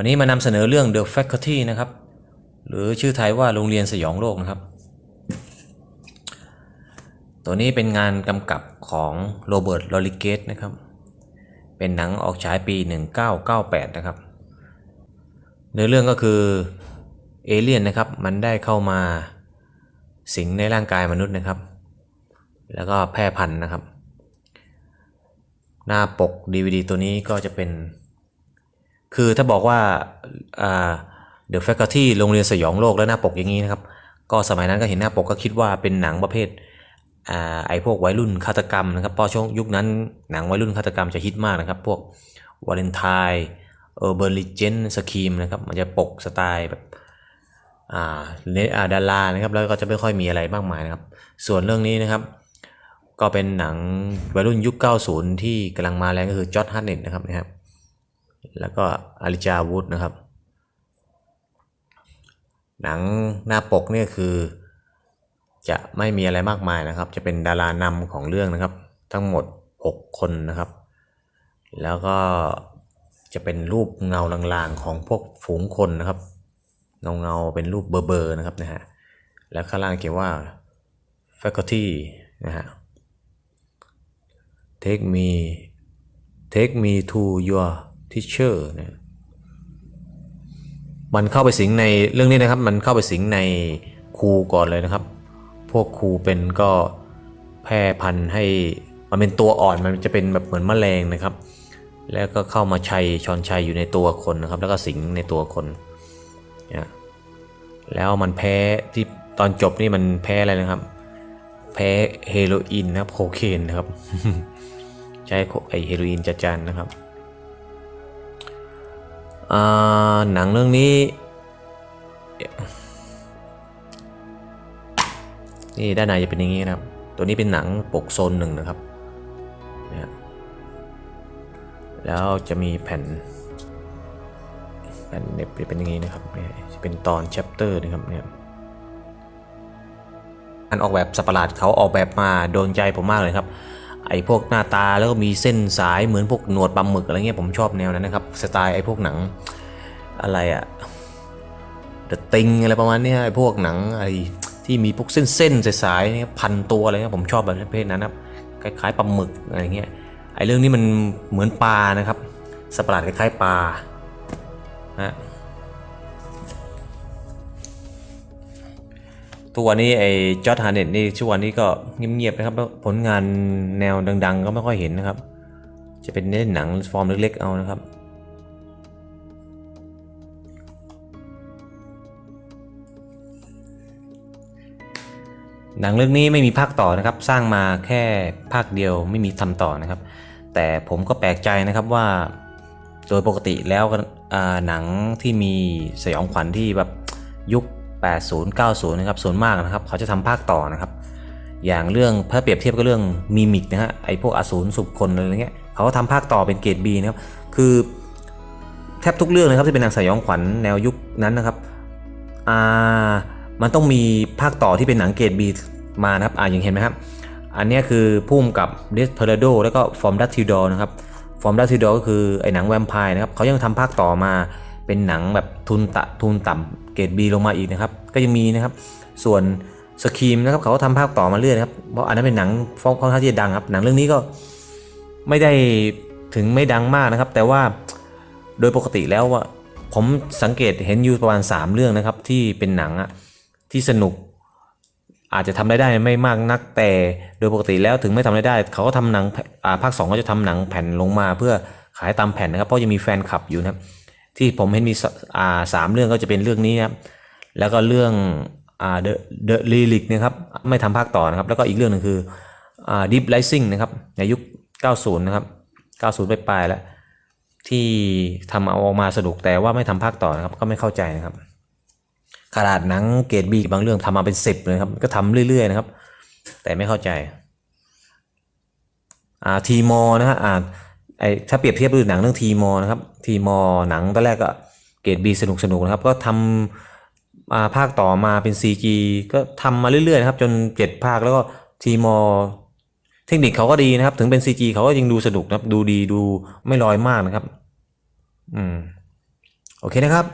วันนี้มานำเสนอเรื่อง The Faculty นะครับ หรือชื่อไทยว่าโรงเรียนสยองโลกนะครับ ตัวนี้เป็นงานกำกับของโรเบิร์ตลอริเกตนะครับ เป็นหนังออกฉายปี 1998 นะครับเนื้อเรื่องก็คือเอเลี่ยนนะครับ มันได้เข้ามาสิงในร่างกายมนุษย์นะครับ แล้วก็แพร่พันธุ์นะครับ หน้าปก DVD ตัวนี้ก็จะเป็น คือถ้าบอกว่าอ่า The Faculty โรงเรียนสยองโลกแล้วหน้าปกอย่างนี้นะครับ ก็สมัยนั้นก็เห็นหน้าปกก็คิดว่าเป็นหนังประเภทอไอพวกวัยรุ่นฆาตกรรมนะครับเพราะช่วงยุคนั้นหนังวัยรุ่นฆาตกรรมจะฮิตมากนะครับ พวกวาเลนไทน์เออเบอร์ลิเจนสกีมนะครับ มันจะปกสไตล์แบบอ่าเนอ่าดารานะครับ แล้วก็จะไม่ค่อยมีอะไรมากมายนะครับ ส่วนเรื่องนี้นะครับ ก็เป็นหนังวัยรุ่นยุค 90 ที่กำลังมาแรงก็คือจอร์ดฮาร์เน็ตนะครับนะครับ แล้วก็อาริจาวูดนะครับ หนังหน้าปกเนี่ยคือ จะไม่มีอะไรมากมายนะครับ จะเป็นดารานำของเรื่องนะครับ ทั้งหมด 6 คนนะครับ แล้วก็จะเป็นรูปเงาลางๆของพวกฝูงคนนะครับเงาเงาๆเป็นรูปเบอร์ๆนะครับนะฮะแล้วข้างล่างเขียนว่า faculty นะฮะ take me take me to your teacher นะมันเข้าไปสิงในเรื่องนี้นะครับ มันเข้าไปสิงในครูก่อนเลยนะครับ พวกครูเป็นก็แพร่พันธุ์ให้มันเป็นตัวอ่อนมันจะเป็นแบบเหมือนแมลงนะครับ แล้วก็เข้ามาชัยชอนชัยอยู่ในตัวคนนะครับ แล้วก็สิงในตัวคนนี่ยแล้วมันแพ้ที่ตอนจบนี่มันแพ้อะไรนะครับ แพ้เฮโรอีนนะครับโคเคนนะครับ ใช้ไอเฮโรอีนจัดจานนะครับ หนังเรื่องนี้ นี่ด้านในจะเป็นอย่างนี้นะครับ ตัวนี้เป็นหนังปกโซนหนึ่งนะครับเนี่ยแล้วจะมีแผ่น แผ่นเน็บจะเป็นอย่างนี้นะครับเนี่ยจะเป็นตอนแชปเตอร์นะครับเนี่ยอันออกแบบสัตว์ปหลาดเขาออกแบบมาโดนใจผมมากเลยครับ ไอ้พวกหน้าตาแล้วก็มีเส้นสายเหมือนพวกหนวดปลาหมึกอะไรเงี้ยผมชอบแนวนั้นนะครับสไตล์ไอ้พวกหนังอะไรอะเดอะติงอะไรประมาณนี้ไอ้พวกหนังไอ้ที่มีพวกเส้นๆสายๆเนี่ยพันตัวอะไรเงี้ยผมชอบแบบประเภทนั้นครับคล้ายๆปลาหมึกอะไรเงี้ยไอ้เรื่องนี้มันเหมือนปลานะครับสัตว์ประหลาดคล้ายๆปลานะ ทุกวันนี้ไอ้จอร์ดฮาร์เน็ตนี่ช่วงวันนี้ก็เงียบๆนะครับแล้วผลงานแนวดัง ๆ ก็ไม่ค่อยเห็นนะครับ จะเป็นเล่นหนังฟอร์มเล็กๆเอานะครับหนังเรื่องนี้ไม่มีภาคต่อนะครับ สร้างมาแค่ภาคเดียวไม่มีทำต่อนะครับ แต่ผมก็แปลกใจนะครับว่า โดยปกติแล้วอ่าหนังที่มีสยองขวัญที่แบบยุค 80 90นะครับส่วนมากนะครับ เขาจะทำภาคต่อนะครับ อย่างเรื่องถ้าเปรียบเทียบกับเรื่องมิมิกนะฮะไอพวกอสูรสุบคนอะไรเงี้ยเขาก็ทำภาคต่อเป็นเกรด B นะครับคือแทบทุกเรื่องนะครับที่เป็นหนังสยองขวัญแนวยุคนั้นนะครับอ่ามันต้องมีภาคต่อที่เป็นหนังเกรดบีมานะครับอ่าอย่างเห็นไหมครับอันนี้คือพุ่มกับเดสเพอร์โดแล้วก็ฟอร์มดัตทิดอนะครับฟอร์มดัตทิดอก็คือไอ้หนังแวมไพร์นะครับเขายังทำภาคต่อมาเป็นหนังแบบทุนตะทุนต่ำ เกรดบีลงมาอีกนะครับ ก็ยังมีนะครับ ส่วนสกีมนะครับเขาก็ทำภาคต่อมาเรื่อยนะครับ เพราะอันนั้นเป็นหนังฟอค่อนข้างที่จะดังครับ หนังเรื่องนี้ก็ไม่ได้ถึงไม่ดังมากนะครับ แต่ว่าโดยปกติแล้วว่าผมสังเกตเห็นอยู่ประมาณ 3 เรื่องนะครับ ที่เป็นหนังอะที่สนุก อาจจะทำได้ได้ไม่มากนักแต่โดยปกติแล้วถึงไม่ทำได้ได้ เขาก็ทำหนังอ่าภาค2ก็จะทำหนังแผ่นลงมา เพื่อขายตามแผ่นนะครับ เพราะยังมีแฟนคลับอยู่นะครับ ที่ผมเห็นมีสอ่าสามเรื่องก็จะเป็นเรื่องนี้ครับแล้วก็เรื่องอ่า The The Lyric นะครับไม่ทำภาคต่อนะครับ แล้วก็อีกเรื่องหนึ่งคืออ่า Deep Rising นะครับในยุค 90 นะครับ 90 ไปปลายแล้ว ที่ทำเอาออกมาสนุกแต่ว่าไม่ทำภาคต่อนะครับ ก็ไม่เข้าใจนะครับขนาดหนังเกรดบีบางเรื่องทำมาเป็นสิบเลยครับ ก็ทำเรื่อย ๆ นะครับ แต่ไม่เข้าใจ อ่าทีมอนะฮะอ่า ไอถ้าเปรียบเทียบดูหนังเรื่องทีมอนะครับทีมอหนังตอนแรกก็เกรดบีสนุกสนุกนะครับ ก็ทำมาภาคต่อมาเป็น CG ก็ทำมาเรื่อยๆนะครับ จนเจ็ดภาคแล้วก็ทีมอเทคนิคเขาก็ดีนะครับ ถึงเป็น CG เขาก็ยังดูสนุกนะครับ ดูดีดูไม่ลอยมากนะครับ อืม โอเคนะครับ